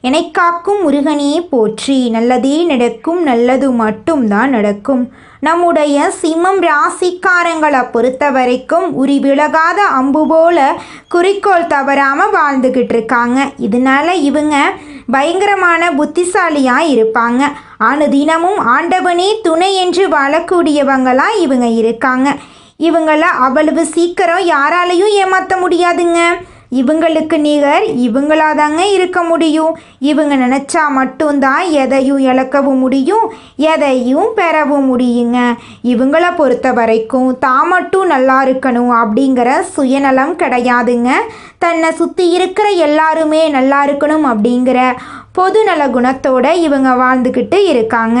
எனக்காக்கும் முருகனே போற்றி. நல்லதே நடக்கும் நல்லது மட்டும்தான் நடக்கும். நம்முடைய சிம்மம் ராசிக்காரங்களை பொறுத்த வரைக்கும் உரி விலகாத அம்பு போல குறிக்கோள் தவறாமல் வாழ்ந்துக்கிட்டு இருக்காங்க. இதனால இவங்க பயங்கரமான புத்திசாலியாக இருப்பாங்க. அனுதினமும் ஆண்டவனே துணை என்று வாழக்கூடியவங்களாக இவங்க இருக்காங்க. இவங்கள அவ்வளவு சீக்கிரம் யாராலையும் ஏமாற்ற முடியாதுங்க. இவங்களுக்கு நிகர் இவங்களாதாங்க இருக்க முடியும். இவங்க நினச்சா மட்டும்தான் எதையும் இழக்கவும் முடியும் எதையும் பெறவும் முடியுங்க. இவங்கள பொறுத்த வரைக்கும் தான் மட்டும் நல்லா இருக்கணும் அப்படிங்கிற சுயநலம் கிடையாதுங்க. தன்னை சுற்றி இருக்கிற எல்லாருமே நல்லா இருக்கணும் அப்படிங்கிற பொதுநல குணத்தோடு இவங்க வாழ்ந்துக்கிட்டு இருக்காங்க.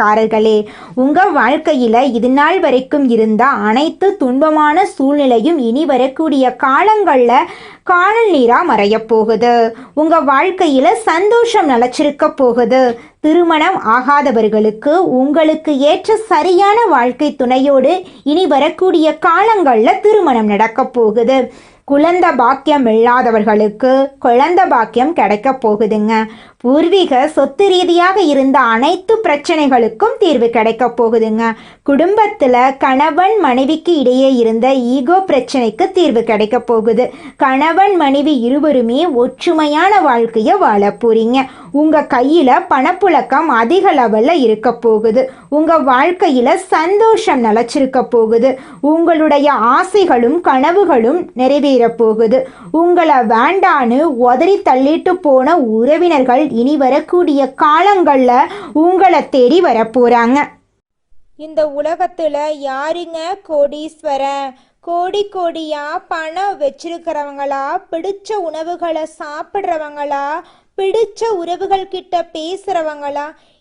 ராசிக்காரர்களே உங்க வாழ்க்கையில இது நாள் வரைக்கும் இருந்த அனைத்து துன்பமான சூழ்நிலையும் இனி வரக்கூடிய காலங்கள்ல காணல் நீரா மறையப் போகுது. உங்க வாழ்க்கையில சந்தோஷம் நிலச்சிருக்க போகுது. திருமணம் ஆகாதவர்களுக்கு உங்களுக்கு ஏற்ற சரியான வாழ்க்கை துணையோடு இனி வரக்கூடிய காலங்கள்ல திருமணம் நடக்க போகுது. குழந்த பாக்கியம் இல்லாதவர்களுக்கு குழந்த பாக்கியம் கிடைக்க போகுதுங்க. பூர்வீக சொத்து ரீதியாக இருந்த அனைத்து பிரச்சனைகளுக்கும் தீர்வு கிடைக்க போகுதுங்க. குடும்பத்தில் கணவன் மனைவிக்கு இடையே இருந்த ஈகோ பிரச்சனைக்கு தீர்வு கிடைக்க போகுது. கணவன் மனைவி இருவருமே ஒற்றுமையான வாழ்க்கையை வாழ போறீங்க. உங்க கையில பணப்புழக்கம் அதிக லெவல்ல இருக்க போகுது. உங்க வாழ்க்கையில சந்தோஷம் நிலச்சிருக்க போகுது. உங்களுடைய ஆசைகளும் கனவுகளும் நிறைவேற போகுது. உங்களை வேண்டான்னு உதறி தள்ளிட்டு போன உறவினர்கள் இனி வரக்கூடிய காலங்களில் உங்களை தேடி வரப்போகிறாங்க இந்த உலகத்தில் யாருங்க கோடீஸ்வரன்? கோடி கோடியா பணம் வச்சிருக்கிறவங்களா? பிடிச்ச உணவுகளை சாப்பிட்றவங்களா? பிடிச்ச உறவுகள் கிட்ட பேசுறவங்களா?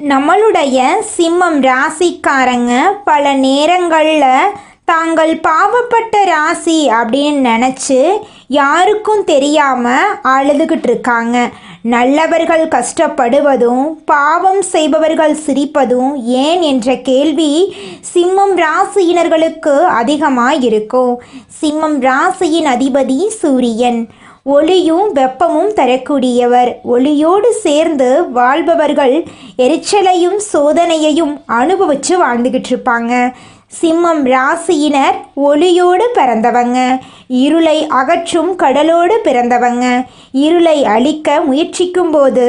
நம்மளுடைய சிம்மம் ராசிக்காரங்க பல நேரங்களில் தாங்கள் பாவப்பட்ட ராசி அப்படின்னு நினச்சி யாருக்கும் தெரியாமல் அழுதுகிட்டு இருக்காங்க. நல்லவர்கள் கஷ்டப்படுவதும் பாவம் செய்பவர்கள் சிரிப்பதும் ஏன் என்ற கேள்வி சிம்மம் ராசியினர்களுக்கு அதிகமாக இருக்கும் சிம்மம் ராசியின் அதிபதி சூரியன். ஒளியும் வெப்பமும் தரக்கூடியவர். ஒளியோடு சேர்ந்து வாழ்பவர்கள் எரிச்சலையும் சோதனையையும் அனுபவிச்சு வாழ்ந்துகிட்டு இருப்பாங்க சிம்மம் ராசியினர் ஒளியோடு பிறந்தவங்க. இருளை அகற்றும் கடலோடு பிறந்தவங்க. இருளை அழிக்க முயற்சிக்கும்போது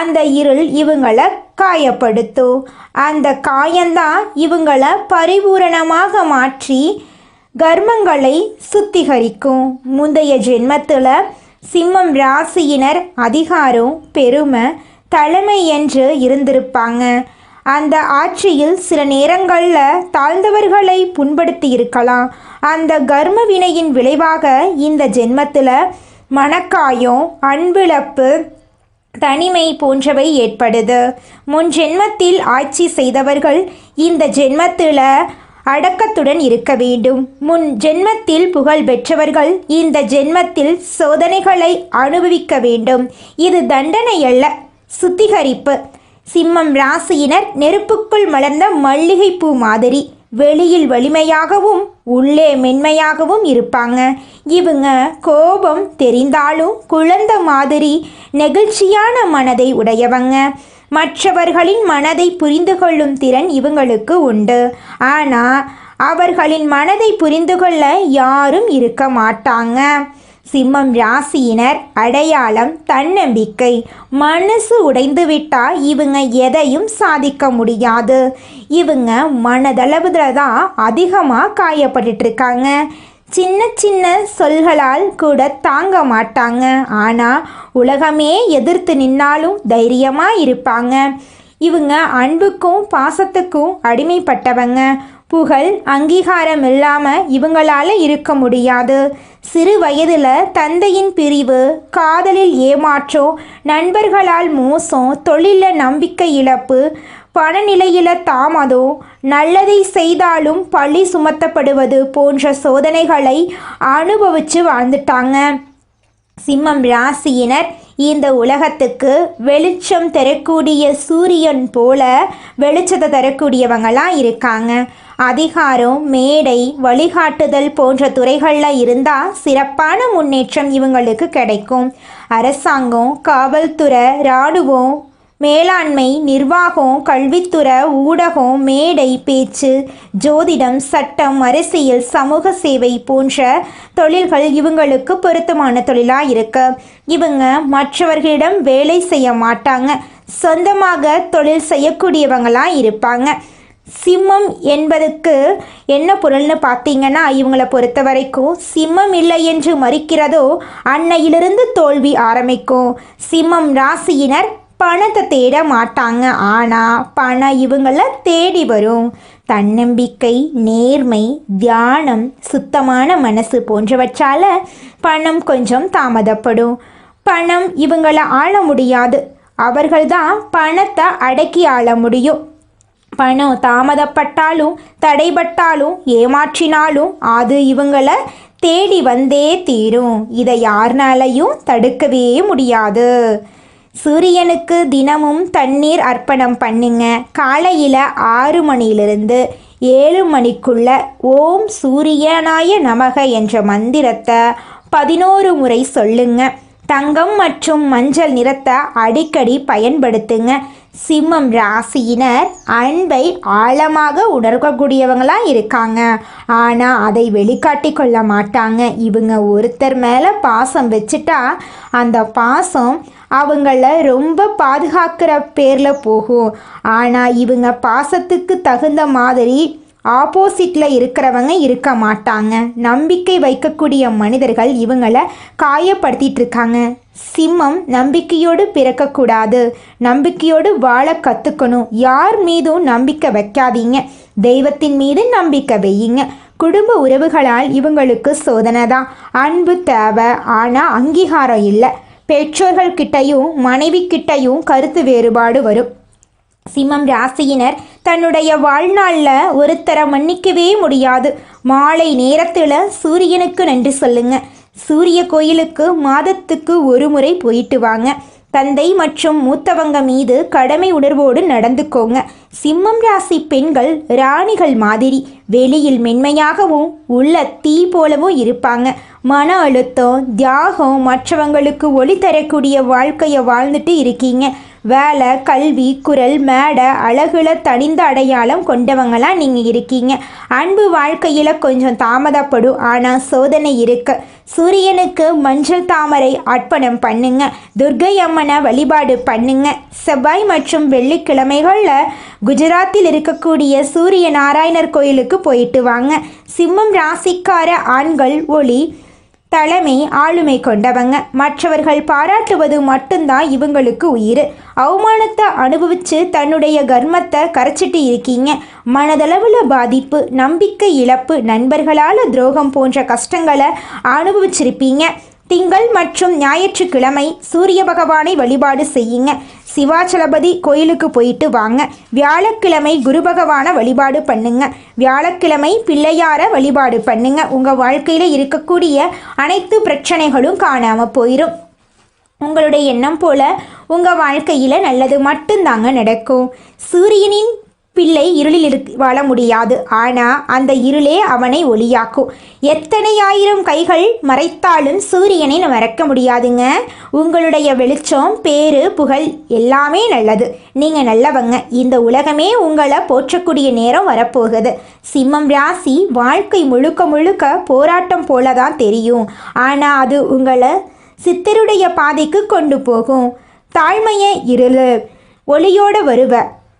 அந்த இருள் இவங்களை காயப்படுத்தும். அந்த காயந்தான் இவங்களை பரிபூரணமாக மாற்றி கர்மங்களை சுத்திகரிக்கும். முந்தைய ஜென்மத்தில் சிம்மம் ராசியினர் அதிகாரம் பெருமை தலைமை என்று இருந்திருப்பாங்க. அந்த ஆட்சியில் சில நேரங்களில் தாழ்ந்தவர்களை புண்படுத்தி இருக்கலாம். அந்த கர்ம வினையின் விளைவாக இந்த ஜென்மத்தில் மனக்காயம் அன்பிழப்பு தனிமை போன்றவை ஏற்படுது. முன் ஜென்மத்தில் ஆட்சி செய்தவர்கள் இந்த ஜென்மத்தில் அடக்கத்துடன் இருக்க வேண்டும். முன் ஜென்மத்தில் புகழ் பெற்றவர்கள் இந்த ஜென்மத்தில் சோதனைகளை அனுபவிக்க வேண்டும். இது தண்டனை அல்ல சுத்திகரிப்பு. சிம்மம் ராசியினர் நெருப்புக்குள் மலர்ந்த மல்லிகைப்பூ மாதிரி வெளியில் வலிமையாகவும் உள்ளே மென்மையாகவும் இருப்பாங்க. இவங்க கோபம் தெரிந்தாலும் குழந்த மாதிரி நெகிழ்ச்சியான மனதை உடையவங்க. மற்றவர்களின் மனதை புரிந்து கொள்ளும் திறன் இவங்களுக்கு உண்டு. ஆனால் அவர்களின் மனதை புரிந்து கொள்ள யாரும் இருக்க மாட்டாங்க. சிம்மம் ராசியினர் அடையாளம் தன்னம்பிக்கை. மனசு உடைந்து விட்டா இவங்க எதையும் சாதிக்க முடியாது. இவங்க மனதளவுல தான் அதிகமாக காயப்பட்டுட்டு இருக்காங்க. சின்ன சின்ன சொல்களால் கூட தாங்க மாட்டாங்க. ஆனால் உலகமே எதிர்த்து நின்னாலும் தைரியமாக இருப்பாங்க. இவங்க அன்புக்கும் பாசத்துக்கும் அடிமைப்பட்டவங்க. புகழ் அங்கீகாரம் இல்லாமல் இவங்களால இருக்க முடியாது. சிறு வயதில் தந்தையின் பிரிவு காதலில் ஏமாற்றம் நண்பர்களால் மோசம் தொழிலில் நம்பிக்கை இழப்பு பணநிலையில தாமதம் நல்லதை செய்தாலும் பழி சுமத்தப்படுவது போன்ற சோதனைகளை அனுபவித்து வாழ்ந்துட்டாங்க. சிம்மம் ராசியினர் இந்த உலகத்துக்கு வெளிச்சம் தரக்கூடிய சூரியன் போல வெளிச்சத்தை தரக்கூடியவங்களாம் இருக்காங்க. அதிகாரம் மேடை வழிகாட்டுதல் போன்ற துறைகளில் இருந்தால் சிறப்பான முன்னேற்றம் இவங்களுக்கு கிடைக்கும். அரசாங்கம் காவல்துறை இராணுவம் மேலாண்மை நிர்வாகம் கல்வித்துறை ஊடகம் மேடை பேச்சு ஜோதிடம் சட்டம் அரசியல் சமூக சேவை போன்ற தொழில்கள் இவங்களுக்கு பொருத்தமான தொழிலாக இருக்கு. இவங்க மற்றவர்களிடம் வேலை செய்ய மாட்டாங்க. சொந்தமாக தொழில் செய்யக்கூடியவங்களாக இருப்பாங்க. சிம்மம் என்பதுக்கு என்ன பொருள்னு பார்த்தீங்கன்னா இவங்களை பொறுத்த வரைக்கும் சிம்மம் இல்லை என்று மறிக்கிறதோ அன்னையிலிருந்து தோல்வி ஆரம்பிக்கும். சிம்மம் ராசியினர் பணத்தை தேட மாட்டாங்க. ஆனால் பணம் இவங்கள தேடி வரும். தன்னம்பிக்கை நேர்மை தியானம் சுத்தமான மனசு போன்றவற்றால் பணம் கொஞ்சம் தாமதப்படும். பணம் இவங்கள ஆள முடியாது. அவர்கள்தான் பணத்தை அடக்கி ஆள முடியும். பணம் தாமதப்பட்டாலும் தடைபட்டாலும் ஏமாற்றினாலும் அது இவங்களை தேடி வந்தே தீரும். இதை யாருனாலையும் தடுக்கவே முடியாது. சூரியனுக்கு தினமும் தண்ணீர் அர்ப்பணம் பண்ணுங்க. காலையில் ஆறு மணியிலிருந்து ஏழு மணிக்குள்ள ஓம் சூரியனாய நமக என்ற மந்திரத்தை பதினோரு முறை சொல்லுங்க. தங்கம் மற்றும் மஞ்சள் நிறத்தை அடிக்கடி பயன்படுத்துங்க. சிம்மம் ராசியினர் அன்பை ஆழமாக உணர்கக்கூடியவங்களாக இருக்காங்க. ஆனால் அதை வெளிக்காட்டி கொள்ள மாட்டாங்க. இவங்க ஒருத்தர் மேலே பாசம் வச்சுட்டா அந்த பாசம் அவங்கள ரொம்ப பாதுகாக்கிற பேரில் போகும். ஆனால் இவங்க பாசத்துக்கு தகுந்த மாதிரி ஆப்போசிட்டில் இருக்கிறவங்க இருக்க மாட்டாங்க. நம்பிக்கை வைக்கக்கூடிய மனிதர்கள் இவங்களை காயப்படுத்திட்டு இருக்காங்க. சிம்மம் நம்பிக்கையோடு பிறக்கக்கூடாது. நம்பிக்கையோடு வாழ கற்றுக்கணும் யார் மீதும் நம்பிக்கை வைக்காதீங்க. தெய்வத்தின் மீது நம்பிக்கை வையுங்க. குடும்ப உறவுகளால் இவங்களுக்கு சோதனை தான் அன்பு தேவை. ஆனால் அங்கீகாரம் இல்லை. பெற்றோர்கள் கிட்டையும் மனைவி கிட்டையும் கருத்து வேறுபாடு வரும். சிம்மம் ராசியினர் தன்னுடைய வாழ்நாளில் ஒருத்தரை மன்னிக்கவே முடியாது. மாலை நேரத்தில் சூரியனுக்கு நன்றி சொல்லுங்க. சூரிய கோயிலுக்கு மாதத்துக்கு ஒரு முறை போயிட்டு வாங்க. தந்தை மற்றும் மூத்தவங்க மீது கடமை உணர்வோடு நடந்துக்கோங்க. சிம்மம் ராசி பெண்கள் ராணிகள் மாதிரி வெளியில் மென்மையாகவும் உள்ள தீ போலவும் இருப்பாங்க. மன அழுத்தம் தியாகம் மற்றவங்களுக்கு ஒளி தரக்கூடிய வாழ்க்கையை வாழ்ந்துட்டு இருக்கீங்க. வேலை கல்வி குரல் மேடை அழகுல தனிந்த அடையாளம் கொண்டவங்களாம் நீங்கள் இருக்கீங்க. அன்பு வாழ்க்கையில் கொஞ்சம் தாமதப்படும் ஆனால் சோதனை இருக்கு. சூரியனுக்கு மஞ்சள் தாமரை அர்ப்பணம் பண்ணுங்க. துர்கை அம்மனை வழிபாடு பண்ணுங்க. செவ்வாய் மற்றும் வெள்ளிக்கிழமைகளில் குஜராத்தில் இருக்கக்கூடிய சூரிய நாராயணர் கோயிலுக்கு போயிட்டு வாங்க. சிம்மம் ராசிக்கார ஆண்கள் ஒளி தலைமை ஆளுமை கொண்டவங்க. மற்றவர்கள் பாராட்டுவது மட்டும்தான் இவங்களுக்கு உயிர். அவமானத்தை அனுபவித்து தன்னுடைய கர்மத்தை கரைச்சிட்டு இருக்கீங்க. மனதளவில் பாதிப்பு நம்பிக்கை இழப்பு நண்பர்களால் துரோகம் போன்ற கஷ்டங்களை அனுபவிச்சிருப்பீங்க. திங்கள் மற்றும் ஞாயிற்றுக்கிழமை சூரிய பகவானை வழிபாடு செய்யுங்க. சிவாச்சலபதி கோயிலுக்கு போயிட்டு வாங்க. வியாழக்கிழமை குரு பகவானை வழிபாடு பண்ணுங்க. வியாழக்கிழமை பிள்ளையார வழிபாடு பண்ணுங்க. உங்கள் வாழ்க்கையில் இருக்கக்கூடிய அனைத்து பிரச்சனைகளும் காணாமல் போயிடும் உங்களுடைய எண்ணம் போல உங்கள் வாழ்க்கையில் நல்லது மட்டும்தாங்க நடக்கும். சூரியனின் பிள்ளை இருளில் இருக் வாழ முடியாது. ஆனால் அந்த இருளே அவனை ஒளியாக்கும். எத்தனை ஆயிரம் கைகள் மறைத்தாலும் சூரியனை மறக்க முடியாதுங்க. உங்களுடைய வெளிச்சம் பேரு புகழ் எல்லாமே நல்லது. நீங்கள் நல்லவங்க. இந்த உலகமே உங்களை போற்றக்கூடிய நேரம் வரப்போகுது. சிம்மம் ராசி வாழ்க்கை முழுக்க முழுக்க போராட்டம் போல தான் தெரியும். ஆனால் அது உங்களை சித்தருடைய பாதைக்கு கொண்டு போகும். தாழ்மையை இருளு. ஒளியோடு வருவ.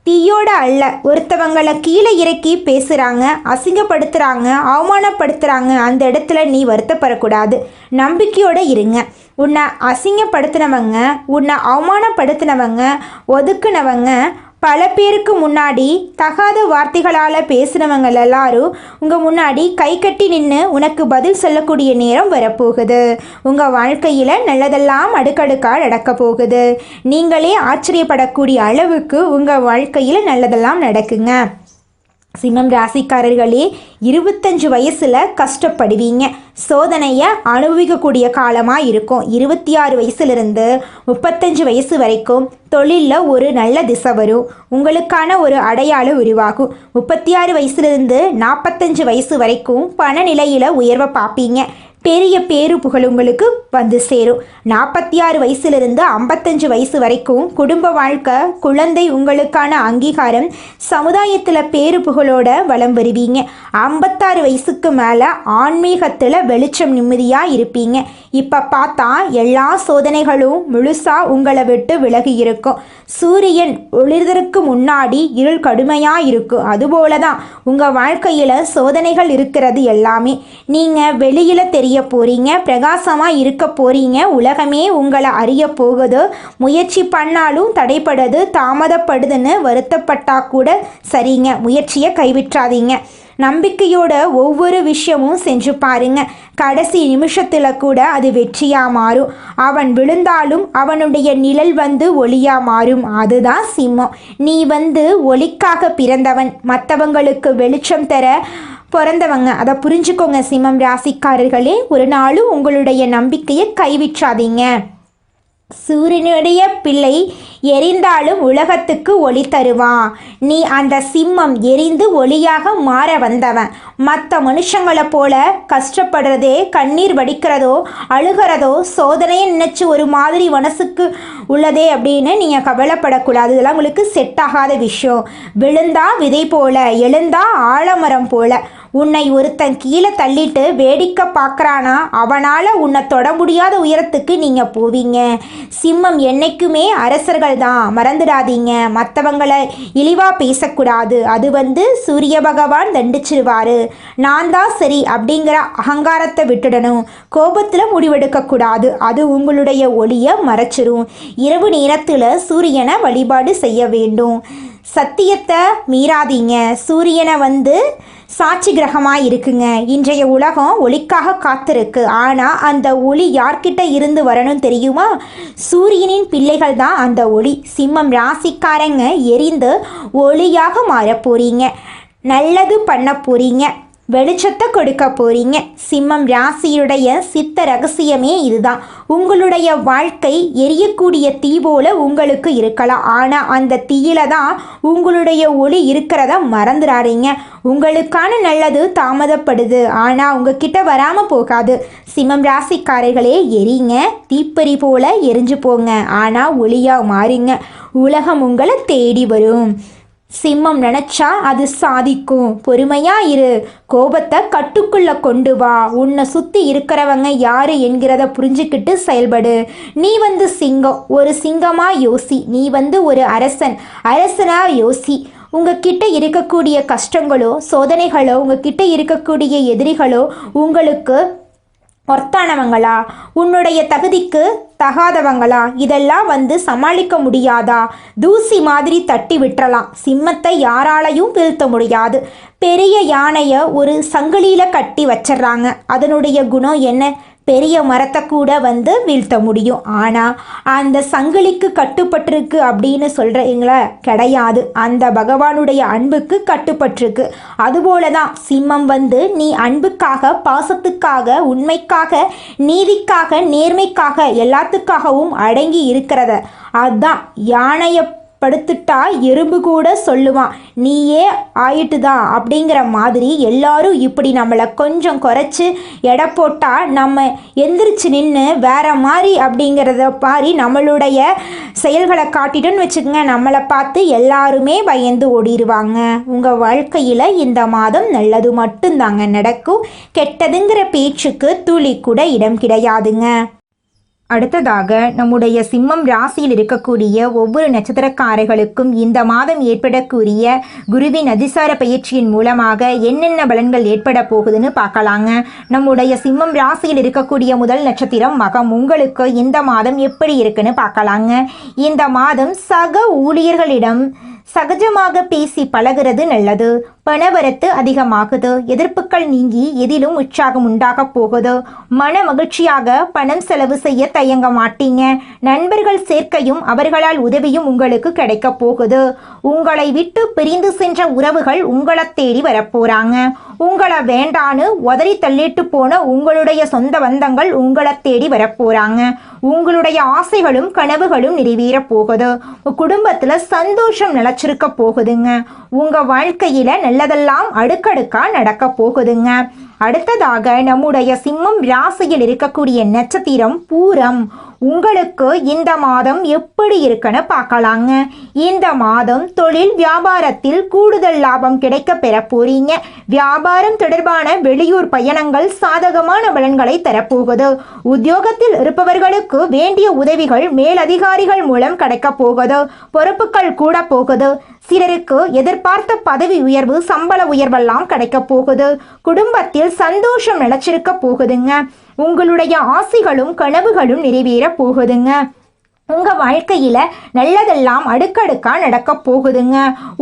தீயோட அல்ல. ஒருத்தவங்களை கீழே இறக்கி பேசுகிறாங்க அசிங்கப்படுத்துகிறாங்க அவமானப்படுத்துகிறாங்க அந்த இடத்துல நீ வருத்தப்படக்கூடாது. நம்பிக்கையோடு இருங்க. உன்னை அசிங்கப்படுத்தினவங்க உன்னை அவமானப்படுத்தினவங்க ஒதுக்குனவங்க பல பேருக்கு முன்னாடி தகாத வார்த்தைகளால் பேசினவங்க எல்லாரும் உங்கள் முன்னாடி கை கட்டி நின்று உனக்கு பதில் சொல்லக்கூடிய நேரம் வரப்போகுது. உங்கள் வாழ்க்கையில் நல்லதெல்லாம் அடுக்கடுக்காக நடக்க போகுது. நீங்களே ஆச்சரியப்படக்கூடிய அளவுக்கு உங்கள் வாழ்க்கையில் நல்லதெல்லாம் நடக்குங்க. சிம்மம் ராசிக்காரர்களே இருபத்தஞ்சு வயசில் கஷ்டப்படுவீங்க. சோதனையை அனுபவிக்கக்கூடிய காலமாக இருக்கும் இருபத்தி ஆறு வயசுலேருந்து முப்பத்தஞ்சு வயசு வரைக்கும் தொழிலில் ஒரு நல்ல திசை வரும். உங்களுக்கான ஒரு அடையாளம் உருவாகும். முப்பத்தி ஆறு வயசுலேருந்து நாற்பத்தஞ்சு வயசு வரைக்கும் பண நிலையில் உயர்வை பார்ப்பீங்க பெரிய பேரு புகழ் உங்களுக்கு வந்து சேரும். நாற்பத்தி ஆறு வயசுலேருந்து ஐம்பத்தஞ்சு வயசு வரைக்கும் குடும்ப வாழ்க்கை குழந்தை உங்களுக்கான அங்கீகாரம் சமுதாயத்தில் பேரு புகழோட வலம் வருவீங்க. ஐம்பத்தாறு வயசுக்கு மேலே ஆன்மீகத்தில் வெளிச்சம் நிம்மதியாக இருப்பீங்க. இப்போ பார்த்தா எல்லா சோதனைகளும் முழுசாக உங்களை விட்டு விலகி இருக்கும். சூரியன் ஒளிர்தற்கு முன்னாடி இருள் கடுமையாக இருக்கும். அதுபோல தான் உங்கள் வாழ்க்கையில் சோதனைகள் இருக்கிறது எல்லாமே. நீங்கள் வெளியில் தெரிய போகிறீங்க பிரகாசமாக இருக்க போகிறீங்க உலகமே உங்களை அறிய போகுது. முயற்சி பண்ணாலும் தடைப்படுது தாமதப்படுதுன்னு வருத்தப்பட்டா கூட சரிங்க. முயற்சியை கைவிட்றாதீங்க நம்பிக்கையோட ஒவ்வொரு விஷயமும் செஞ்சு பாருங்க. கடைசி நிமிஷத்தில் கூட அது வெற்றியாக மாறும். அவன் விழுந்தாலும் அவனுடைய நிழல் வந்து ஒளியாக மாறும். அதுதான் சிம்மம். நீ வந்து ஒளிக்காக பிறந்தவன். மற்றவங்களுக்கு வெளிச்சம் தர பிறந்தவங்க. அதை புரிஞ்சுக்கோங்க சிம்மம் ராசிக்காரர்களே. ஒரு நாளும் உங்களுடைய நம்பிக்கையை கைவிற்றாதீங்க சூரியனுடைய பிள்ளை எரிந்தாலும் உலகத்துக்கு ஒளி தருவான். நீ அந்த சிம்மம் எரிந்து ஒளியாக மாற வந்தவன். மற்ற மனுஷங்களை போல கஷ்டப்படுறதே கண்ணீர் வடிக்கிறதோ அழுகிறதோ சோதனையை நினச்சி ஒரு மாதிரி மனசுக்கு உள்ளதே அப்படின்னு நீங்கள் கவலைப்படக்கூடாது. இதெல்லாம் உங்களுக்கு செட் ஆகாத விஷயம். விழுந்தா விதை போல எழுந்தா ஆலமரம் போல. உன்னை ஒருத்தன் கீழே தள்ளிட்டு வேடிக்கை பார்க்குறானா? அவனால் உன்னை தொட முடியாத உயரத்துக்கு நீங்கள் போவீங்க. சிம்மம் என்னைக்குமே அரசர்கள் தான் மறந்துடாதீங்க. மற்றவங்களை இழிவாக பேசக்கூடாது. அது வந்து சூரிய பகவான் தண்டிச்சிருவார். நான் தான் சரி அப்படிங்கிற அகங்காரத்தை விட்டுடணும். கோபத்தில் முடிவெடுக்கக்கூடாது. அது உங்களுடைய ஒளியை மறைச்சிரும். இரவு நேரத்தில் சூரியனை வழிபாடு செய்ய வேண்டும். சத்தியத்தை மீறாதீங்க. சூரியனை வந்து சாட்சி கிரகமாக இருக்குங்க. இன்றைய உலகம் ஒளிக்காக காத்திருக்கு. ஆனால் அந்த ஒளி யார்கிட்ட இருந்து வரணும் தெரியுமா? சூரியனின் பிள்ளைகள் தான் அந்த ஒளி. சிம்மம் ராசிக்காரங்க எரிந்து ஒளியாக மாற போகிறீங்க நல்லது பண்ண போகிறீங்க வெளிச்சத்தை கொடுக்க போறீங்க. சிம்மம் ராசியுடைய சித்த ரகசியமே இதுதான். உங்களுடைய வாழ்க்கை எரியக்கூடிய தீ போல உங்களுக்கு இருக்கலாம். ஆனால் அந்த தீயில தான் உங்களுடைய ஒளி இருக்கிறத மறந்துடாதீங்க உங்களுக்கான நல்லது தாமதப்படுது. ஆனால் உங்ககிட்ட வராமல் போகாது. சிம்மம் ராசிக்காரர்களே எரிங்க. தீப்பறி போல எரிஞ்சு போங்க. ஆனால் ஒளியாக மாறுங்க. உலகம் உங்களை தேடி வரும். சிம்மம் நினச்சா அது சாதிக்கும். பொறுமையா இரு. கோபத்தை கட்டுக்குள்ள கொண்டு வா. உன்னை சுற்றி இருக்கிறவங்க யாரு என்கிறத புரிஞ்சுக்கிட்டு செயல்படு. நீ வந்து சிங்கம். ஒரு சிங்கமா யோசி. நீ வந்து ஒரு அரசன். அரசனா யோசி. உங்ககிட்ட இருக்கக்கூடிய கஷ்டங்களோ சோதனைகளோ உங்ககிட்ட இருக்கக்கூடிய எதிரிகளோ உங்களுக்கு ஒர்த்தானவங்களா உன்னுடைய தகுதிக்கு தகாதவங்களா? இதெல்லாம் வந்து சமாளிக்க முடியாதா? தூசி மாதிரி தட்டி விட்டுறலாம். சிம்மத்தை யாராலையும் வீழ்த்த முடியாது. பெரிய யானையை ஒரு சங்கிலியில் கட்டி வச்சிடுறாங்க. அதனுடைய குணம் என்ன? பெரிய மரத்தை கூட வந்து வீழ்த்த முடியும். ஆனால் அந்த சங்கிலிக்கு கட்டுப்பட்டிருக்கு அப்படின்னு சொல்கிறீங்களா கிடையாது. அந்த பகவானுடைய அன்புக்கு கட்டுப்பட்டிருக்கு. அதுபோல தான் சிம்மம் வந்து நீ அன்புக்காக பாசத்துக்காக உண்மைக்காக நீதிக்காக நேர்மைக்காக எல்லாத்துக்காகவும் அடங்கி இருக்கிறத. அதுதான் யானையை படுத்துட்டா எறும்பு கூட சொல்லுவான். நீயே ஆயிட்டுதான் அப்படிங்கிற மாதிரி எல்லாரும் இப்படி நம்மளை கொஞ்சம் குறைச்சி எடை போட்டால் நம்ம எந்திரிச்சு நின்று வேற மாதிரி அப்படிங்கிறத மாதிரி நம்மளுடைய செயல்களை காட்டிட்டுன்னு வச்சுக்கோங்க. நம்மளை பார்த்து எல்லாருமே பயந்து ஓடிடுவாங்க உங்கள் வாழ்க்கையில் இந்த மாதம் நல்லது மட்டும்தாங்க நடக்கும். கெட்டதுங்கிற பேச்சுக்கு துளி கூட இடம் கிடையாதுங்க. அடுத்ததாக நம்முடைய சிம்மம் ராசியில் இருக்கக்கூடிய ஒவ்வொரு நட்சத்திரக்காரர்களுக்கும் இந்த மாதம் ஏற்படக்கூடிய குருவின் அதிசார பயிற்சியின் மூலமாக என்னென்ன பலன்கள் ஏற்பட போகுதுன்னு பார்க்கலாங்க. நம்முடைய சிம்மம் ராசியில் இருக்கக்கூடிய முதல் நட்சத்திரம் மகம். உங்களுக்கு இந்த மாதம் எப்படி இருக்குன்னு பார்க்கலாங்க. இந்த மாதம் சக ஊழியர்களிடம் சகஜமாக பேசி பழகிறது நல்லது. பணவரத்து அதிகமாகுது. எதிர்ப்புகள் நீங்கி எதிலும் உற்சாகம் உண்டாக போகுது. மன மகிழ்ச்சியாக பணம் செலவு செய்ய தயங்க மாட்டீங்க. நண்பர்கள் சேர்க்கையும் அவர்களால் உதவியும் உங்களுக்கு கிடைக்க போகுது. உங்களை விட்டு பிரிந்து சென்ற உறவுகள் உங்களை தேடி வரப்போறாங்க உங்களை வேண்டான்னு உதறி தள்ளிட்டு போன உங்களுடைய சொந்த பந்தங்கள் உங்களை தேடி வரப்போறாங்க உங்களுடைய ஆசைகளும் கனவுகளும் நிறைவேற போகுது. குடும்பத்துல சந்தோஷம் கிடைச்சிருக்க போகுதுங்க. உங்க வாழ்க்கையில நல்லதெல்லாம் அடுக்கடுக்கா நடக்க போகுதுங்க. அடுத்ததாக நம்முடைய சிம்மம் ராசியில் இருக்கக்கூடிய நட்சத்திரம் பூரம். உங்களுக்கு இந்த மாதம் எப்படி இருக்குன்னு பார்க்கலாங்க. இந்த மாதம் தொழில் வியாபாரத்தில் கூடுதல் லாபம் கிடைக்க பெற போறீங்க. வியாபாரம் தொடர்பான வெளியூர் பயணங்கள் சாதகமான பலன்களை தரப்போகுது. உத்தியோகத்தில் இருப்பவர்களுக்கு வேண்டிய உதவிகள் மேலதிகாரிகள் மூலம் கிடைக்க போகுது. பொறுப்புகள் கூட போகுது. சிலருக்கு எதிர்பார்த்த பதவி உயர்வு சம்பள உயர்வெல்லாம் கிடைக்க போகுது. குடும்பத்தில் சந்தோஷம் நிலச்சிருக்க போகுதுங்க. உங்களுடைய ஆசைகளும் கனவுகளும் நிறைவேற போகுதுங்க. உங்க வாழ்க்கையில நல்லதெல்லாம் அடுக்கடுக்கா நடக்க போகுதுங்க.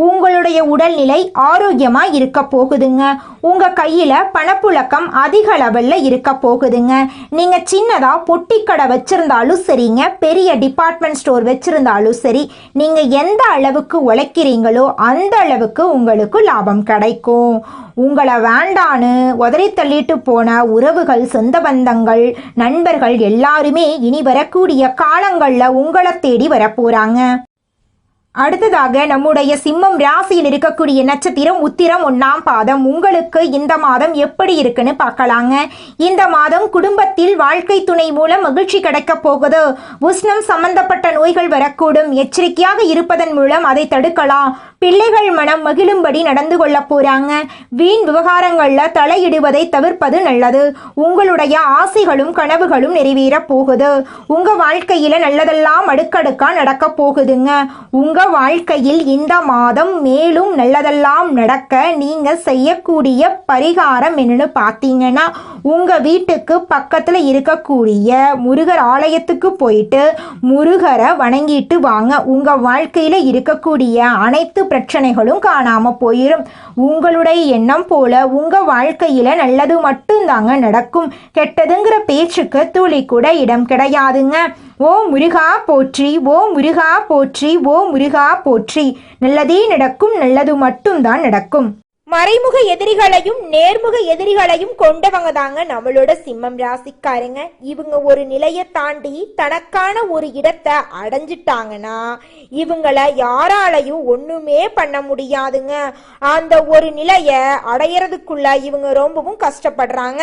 உங்களுடைய உடல்நிலை ஆரோக்கியமா இருக்க போகுதுங்க. உங்க கையில பணப்புழக்கம் அதிக அளவில் இருக்க போகுதுங்க. நீங்க சின்னதா பொட்டி கடை வச்சிருந்தாலும் சரிங்க பெரிய டிபார்ட்மெண்ட் ஸ்டோர் வச்சிருந்தாலும் சரி நீங்க எந்த அளவுக்கு உழைக்கிறீங்களோ அந்த அளவுக்கு உங்களுக்கு லாபம் கிடைக்கும். உங்களை வேண்டான்னு உதறி தள்ளிட்டு போன உறவுகள் சொந்த பந்தங்கள் நண்பர்கள் எல்லாருமே இனி வரக்கூடிய காலங்களில் உங்களை தேடி வரப்போறாங்க. அடுத்ததாக நம்முடைய சிம்மம் ராசியில் இருக்கக்கூடிய நட்சத்திரம் உத்திரம் ஒன்னாம் பாதம். உங்களுக்கு இந்த மாதம் எப்படி இருக்குன்னு பார்க்கலாங்க. இந்த மாதம் குடும்பத்தில் வாழ்க்கை துணை மூலம் மகிழ்ச்சி கிடைக்க போகுது. உஷ்ணம் சம்பந்தப்பட்ட நோய்கள் வரக்கூடும். எச்சரிக்கையாக இருப்பதன் மூலம் அதை தடுக்கலாம். பிள்ளைகள் மனம் மகிழும்படி நடந்து கொள்ள போறாங்க. வீண் விவகாரங்களில் தலையிடுவதை தவிர்ப்பது நல்லது. உங்களுடைய ஆசைகளும் கனவுகளும் நிறைவேற போகுது. உங்க வாழ்க்கையில நல்லதெல்லாம் அடுக்கடுக்கா நடக்க போகுதுங்க. உங்க வாழ்க்கையில் இந்த மாதம் மேலும் நல்லதெல்லாம் நடக்க நீங்க செய்யக்கூடிய பரிகாரம் என்னன்னு பார்த்தீங்கன்னா உங்க வீட்டுக்கு பக்கத்துல இருக்கக்கூடிய முருகர் ஆலயத்துக்கு போயிட்டு முருகரை வணங்கிட்டு வாங்க. உங்க வாழ்க்கையில இருக்கக்கூடிய அனைத்து பிரச்சனைகளும் காணாம போயிடும் உங்களுடைய எண்ணம் போல உங்க வாழ்க்கையில நல்லது மட்டும்தாங்க நடக்கும். கெட்டதுங்கிற பேச்சுக்கு துளி கூட இடம் கிடையாதுங்க. ஓ முருகா போற்றி ஓ முருகா போற்றி ஓ முருகா போற்றி. நல்லதே நடக்கும் நல்லது மட்டும்தான் நடக்கும். மறைமுக எதிரிகளையும் நேர்முக எதிரிகளையும் கொண்டவங்க தாங்க நம்மளோட சிம்மம் ராசிக்காரங்க. இவங்க ஒரு நிலையை தாண்டி தனக்கான ஒரு இடத்தை அடைஞ்சிட்டாங்கன்னா இவங்கள யாராலையும் ஒண்ணுமே பண்ண முடியாதுங்க. அந்த ஒரு நிலையை அடையறதுக்குள்ள இவங்க ரொம்பவும் கஷ்டப்படுறாங்க.